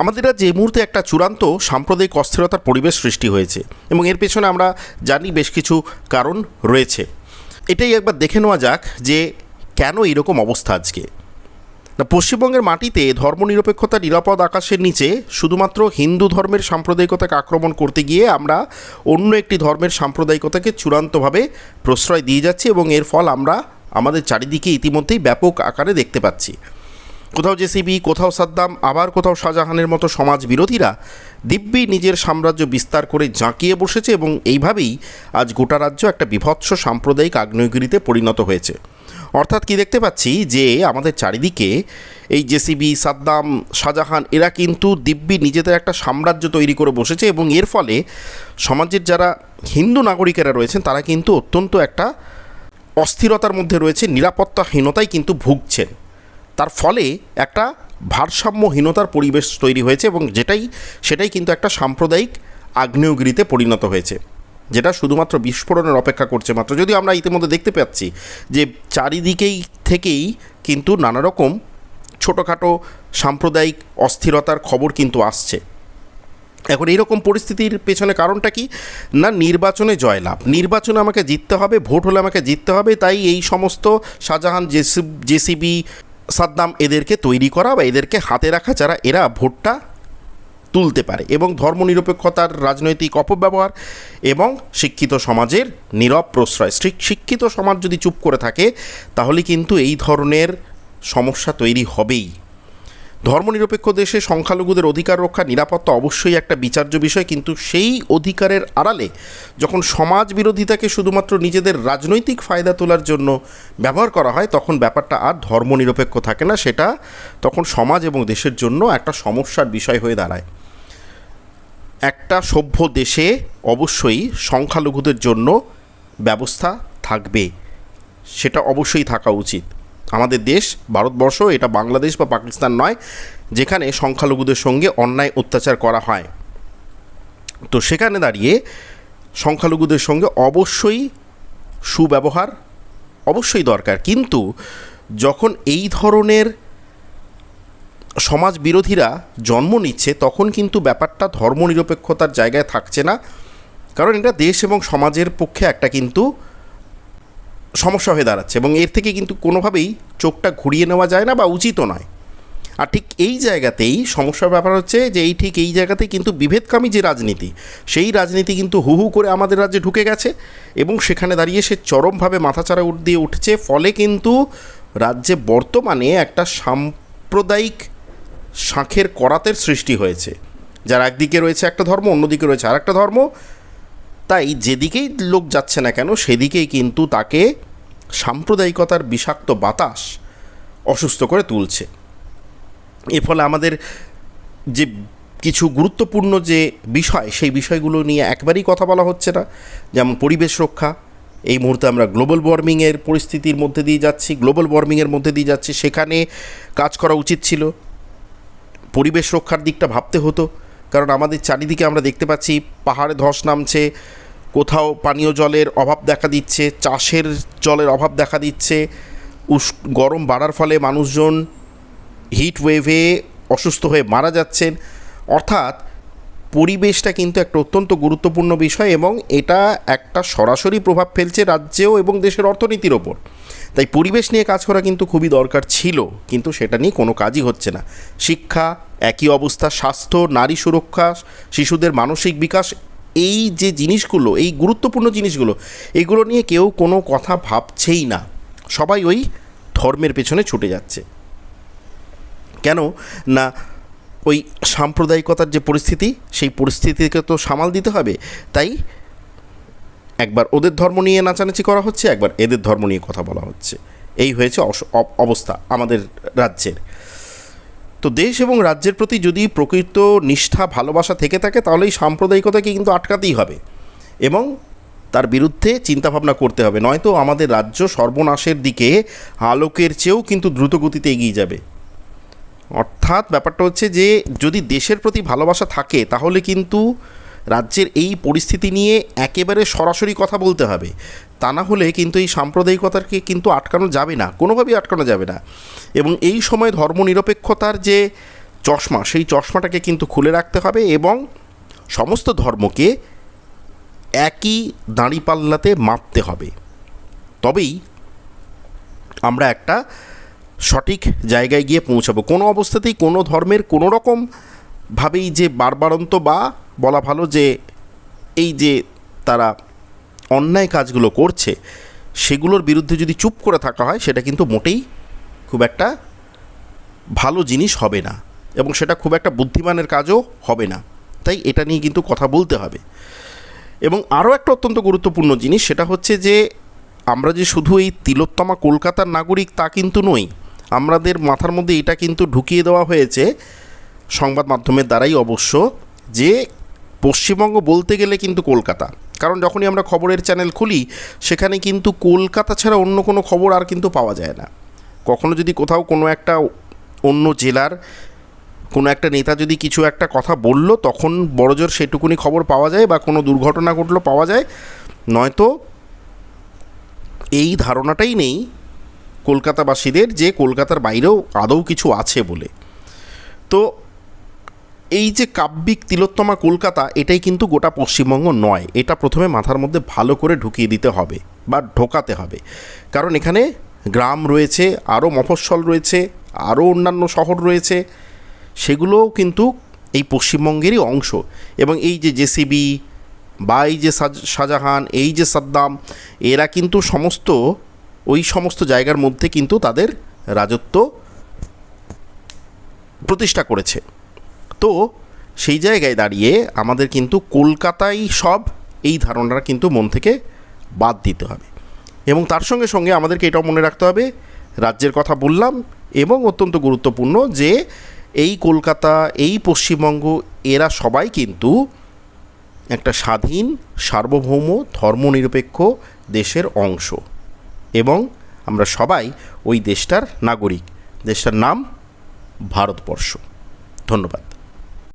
আমাদের রাজ্যে মুহূর্তে একটা চূড়ান্ত সাম্প্রদায়িক অস্থিরতার পরিবেশ সৃষ্টি হয়েছে এবং এর পেছনে আমরা জানি বেশ কিছু কারণ রয়েছে। এটাই একবার দেখে নেওয়া যাক যে কেন এরকম অবস্থা আজকে। না, পশ্চিমবঙ্গের মাটিতে ধর্মনিরপেক্ষতা নিরাপদ আকাশের নিচে শুধুমাত্র হিন্দু ধর্মের সাম্প্রদায়িকতাকে আক্রমণ করতে গিয়ে আমরা অন্য একটি ধর্মের সাম্প্রদায়িকতাকে চূড়ান্তভাবে প্রশ্রয় দিয়ে যাচ্ছি এবং এর ফল আমরা আমাদের চারিদিকে ইতিমধ্যেই ব্যাপক আকারে দেখতে পাচ্ছি। কোথাও জেসিবি, কোথাও সাদ্দাম, আবার কোথাও শাহজাহানের মতো সমাজ বিরোধীরা দিব্যি নিজের সাম্রাজ্য বিস্তার করে জাঁকিয়ে বসেছে এবং এইভাবেই আজ গোটা রাজ্য একটা বিভৎস সাম্প্রদায়িক আগ্নেয়গিরিতে পরিণত হয়েছে। অর্থাৎ কি দেখতে পাচ্ছি যে আমাদের চারিদিকে এই জেসিবি, সাদ্দাম, শাহজাহান, এরা কিন্তু দিব্যি নিজেদের একটা সাম্রাজ্য তৈরি করে বসেছে এবং এর ফলে সমাজের যারা হিন্দু নাগরিকেরা রয়েছেন, তারা কিন্তু অত্যন্ত একটা অস্থিরতার মধ্যে রয়েছে, নিরাপত্তাহীনতায় কিন্তু ভুগছেন। তার ফলে একটা ভারসাম্যহীনতার পরিবেশ তৈরি হয়েছে এবং যেটাই, সেটাই কিন্তু একটা সাম্প্রদায়িক আগ্নেয়গিরিতে পরিণত হয়েছে, যেটা শুধুমাত্র বিস্ফোরণের অপেক্ষা করছে মাত্র। যদিও আমরা ইতিমধ্যে দেখতে পাচ্ছি যে চারিদিকেই থেকেই কিন্তু নানা রকম ছোটোখাটো সাম্প্রদায়িক অস্থিরতার খবর কিন্তু আসছে। এখন এইরকম পরিস্থিতির পেছনে কারণটা কি? না, নির্বাচনে জয়লাভ। নির্বাচনে আমাকে জিততে হবে, ভোট হলে আমাকে জিততে হবে, তাই এই সমস্ত শাহজাহান জেসি জেসিবি সাদ্দাম এদেরকে তৈরি করা বা এদেরকে হাতে রাখা যারা, এরা ভোটটা তুলতে পারে এবং ধর্মনিরপেক্ষতার রাজনৈতিক অপব্যবহার এবং শিক্ষিত সমাজের নীরব প্রশ্রয়। শিক্ষিত সমাজ যদি চুপ করে থাকে, তাহলে কিন্তু এই ধরনের সমস্যা তৈরি হবেই। ধর্মনিরপেক্ষ দেশে সংখ্যালঘুদের অধিকার রক্ষা, নিরাপত্তা অবশ্যই একটা বিচার্য বিষয়, কিন্তু সেই অধিকারের আড়ালে যখন সমাজ বিরোধিতাকে শুধুমাত্র নিজেদের রাজনৈতিক ফায়দা তোলার জন্য ব্যবহার করা হয়, তখন ব্যাপারটা আর ধর্মনিরপেক্ষ থাকে না। সেটা তখন সমাজ এবং দেশের জন্য একটা সমস্যার বিষয় হয়ে দাঁড়ায়। একটা সভ্য দেশে অবশ্যই সংখ্যালঘুদের জন্য ব্যবস্থা থাকবে, সেটা অবশ্যই থাকা উচিত। আমাদের দেশ, ভারতবর্ষ, এটা বাংলাদেশ বা পাকিস্তান নয়, যেখানে সংখ্যালঘুদের সঙ্গে অন্যায় অত্যাচার করা হয়। তো সেখানে দাঁড়িয়ে সংখ্যালঘুদের সঙ্গে অবশ্যই সুব্যবহার অবশ্যই দরকার। কিন্তু যখন এই ধরনের সমাজ বিরোধীরা জন্ম নিচ্ছে, তখন কিন্তু ব্যাপারটা ধর্মনিরপেক্ষতার জায়গায় থাকছে না। কারণ এটা দেশ এবং সমাজের পক্ষে একটা কিন্তু সমস্যা হয়ে দাঁড়াচ্ছে এবং এর থেকে কিন্তু কোনোভাবেই চোখটা ঘুরিয়ে নেওয়া যায় না বা উচিতও নয়। আর ঠিক এই জায়গাতেই সমস্যার ব্যাপার হচ্ছে যে এই ঠিক এই জায়গাতেই কিন্তু বিভেদকামী যে রাজনীতি, সেই রাজনীতি কিন্তু হু হু করে আমাদের রাজ্যে ঢুকে গেছে এবং সেখানে দাঁড়িয়ে সে চরমভাবে মাথাচাড়া দিয়ে উঠছে। ফলে কিন্তু রাজ্যে বর্তমানে একটা সাম্প্রদায়িক শাঁখের করাতের সৃষ্টি হয়েছে। যার একদিকে রয়েছে একটা ধর্ম, অন্যদিকে রয়েছে আর একটা ধর্ম। তাই যেদিকেই লোক যাচ্ছে না কেন, সেদিকেই কিন্তু তাকে সাম্প্রদায়িকতার বিষাক্ত বাতাস অসুস্থ করে তুলছে। এর ফলে আমাদের যে কিছু গুরুত্বপূর্ণ যে বিষয়, সেই বিষয়গুলো নিয়ে একবারই কথা বলা হচ্ছে না। যেমন পরিবেশ রক্ষা, এই মুহূর্তে আমরা গ্লোবাল ওয়ার্মিংয়ের পরিস্থিতির মধ্যে দিয়ে যাচ্ছি, গ্লোবাল ওয়ার্মিংয়ের মধ্যে দিয়ে যাচ্ছি, সেখানে কাজ করা উচিত ছিল। পরিবেশ রক্ষার দিকটা ভাবতে হতো। কারণ আমাদের চারিদিকে আমরা দেখতে পাচ্ছি পাহাড়ে ধস নামছে, কোথাও পানীয় জলের অভাব দেখা দিচ্ছে, চাষের জলের অভাব দেখা দিচ্ছে উষ গরম বাড়ার ফলে মানুষজন হিট ওয়েভে অসুস্থ হয়ে মারা যাচ্ছেন। অর্থাৎ পরিবেশটা কিন্তু একটা অত্যন্ত গুরুত্বপূর্ণ বিষয় এবং এটা একটা সরাসরি প্রভাব ফেলছে রাজ্যেও এবং দেশের অর্থনীতির ওপর। তাই পরিবেশ নিয়ে কাজ করা কিন্তু খুবই দরকার ছিল, কিন্তু সেটা নিয়ে কোনো কাজই হচ্ছে না। শিক্ষা, একই অবস্থা, স্বাস্থ্য, নারী সুরক্ষা, শিশুদের মানসিক বিকাশ, এই যে জিনিসগুলো, এই গুরুত্বপূর্ণ জিনিসগুলো, এগুলো নিয়ে কেউ কোনো কথা ভাবছেই না। সবাই ওই ধর্মের পেছনে ছুটে যাচ্ছে। কেন? না ওই সাম্প্রদায়িকতার যে পরিস্থিতি, সেই পরিস্থিতিকে তো সামাল দিতে হবে। তাই একবার ওদের ধর্ম নিয়ে নাচানাচি করা হচ্ছে, একবার এদের ধর্ম নিয়ে কথা বলা হচ্ছে। এই হয়েছে অবস্থা আমাদের রাজ্যের। তো দেশ এবং রাজ্যের প্রতি যদি প্রকৃত নিষ্ঠা, ভালোবাসা থেকে থাকে, তাহলে এই সাম্প্রদায়িকতাকে কিন্তু আটকাতেই হবে। এবং তার বিরুদ্ধে চিন্তাভাবনা করতে হবে। নয়তো আমাদের রাজ্য সর্বনাশের দিকে আলোকের চেয়েও কিন্তু দ্রুতগতিতে এগিয়ে যাবে। অর্থাৎ ব্যাপারটা হচ্ছে যে যদি দেশের প্রতি ভালোবাসা থাকে, তাহলে কিন্তু রাজ্যের এই পরিস্থিতি নিয়ে একেবারে সরাসরি কথা বলতে হবে। তা না হলে কিন্তু এই সাম্প্রদায়িকতাকে কিন্তু আটকানো যাবে না, কোনোভাবেই আটকানো যাবে না। এবং এই সময় ধর্মনিরপেক্ষতার যে চশমা, সেই চশমাটাকে কিন্তু খুলে রাখতে হবে এবং সমস্ত ধর্মকে একই দাঁড়িপাল্লাতে মাপতে হবে। তবেই আমরা একটা সঠিক জায়গায় গিয়ে পৌঁছাবো। কোনো অবস্থাতেই কোনো ধর্মের কোনো রকম ভাবেই যে বারবারন্ত বা বলা ভালো যে এই যে তারা অন্যায় কাজগুলো করছে, সেগুলোর বিরুদ্ধে যদি চুপ করে থাকা হয়, সেটা কিন্তু মোটেই খুব একটা ভালো জিনিস হবে না এবং সেটা খুব একটা বুদ্ধিমানের কাজও হবে না। তাই এটা নিয়ে কিন্তু কথা বলতে হবে। এবং আরও একটা অত্যন্ত গুরুত্বপূর্ণ জিনিস, সেটা হচ্ছে যে আমরা যে শুধু এই তিলোত্তমা কলকাতার নাগরিক তা কিন্তু নই আমাদের মাথার মধ্যে এটা কিন্তু ঢুকিয়ে দেওয়া হয়েছে সংবাদ মাধ্যমের দ্বারাই অবশ্য, যে পশ্চিমবঙ্গ বলতে গেলে কিন্তু কলকাতা। কারণ যখনই আমরা খবরের চ্যানেল খুলি, সেখানে কিন্তু কলকাতা ছাড়া অন্য কোনো খবর আর কিন্তু পাওয়া যায় না। কখনো যদি কোথাও কোনো একটা অন্য জেলার কোনো একটা নেতা যদি কিছু একটা কথা বলল, তখন বড়জোর সেটুকুনি খবর পাওয়া যায় বা কোনো দুর্ঘটনা ঘটলো পাওয়া যায়। নয়তো এই ধারণাটাই নেই কলকাতাবাসীদের যে কলকাতার বাইরেও আদৌ কিছু আছে বলে। তো এই যে কাব্যিক তিলোত্তমা কলকাতা, এটাই কিন্তু গোটা পশ্চিমবঙ্গ নয়। এটা প্রথমে মাথার মধ্যে ভালো করে ঢুকিয়ে দিতে হবে বা ঢোকাতে হবে। কারণ এখানে গ্রাম রয়েছে, আরও মফস্বল রয়েছে, আরও অন্যান্য শহর রয়েছে। সেগুলোও কিন্তু এই পশ্চিমবঙ্গেরই অংশ। এবং এই যে জেসিবি বা এই যে শাহ- শাহজাহান, এই যে সাদ্দাম, এরা কিন্তু সমস্ত ওই সমস্ত জায়গার মধ্যে কিন্তু তাদের রাজত্ব প্রতিষ্ঠা করেছে। তো সেই জায়গায় দাঁড়িয়ে আমাদের কিন্তু কলকাতায় সব এই ধারণাটা কিন্তু মন থেকে বাদ দিতে হবে। এবং তার সঙ্গে সঙ্গে আমাদেরকে এটাও মনে রাখতে হবে, রাজ্যের কথা বললাম এবং অত্যন্ত গুরুত্বপূর্ণ যে এই কলকাতা, এই পশ্চিমবঙ্গ, এরা সবাই কিন্তু একটা স্বাধীন, সার্বভৌম, ধর্মনিরপেক্ষ দেশের অংশ। এবং আমরা সবাই ওই দেশটার নাগরিক। দেশটার নাম ভারতবর্ষ। ধন্যবাদ।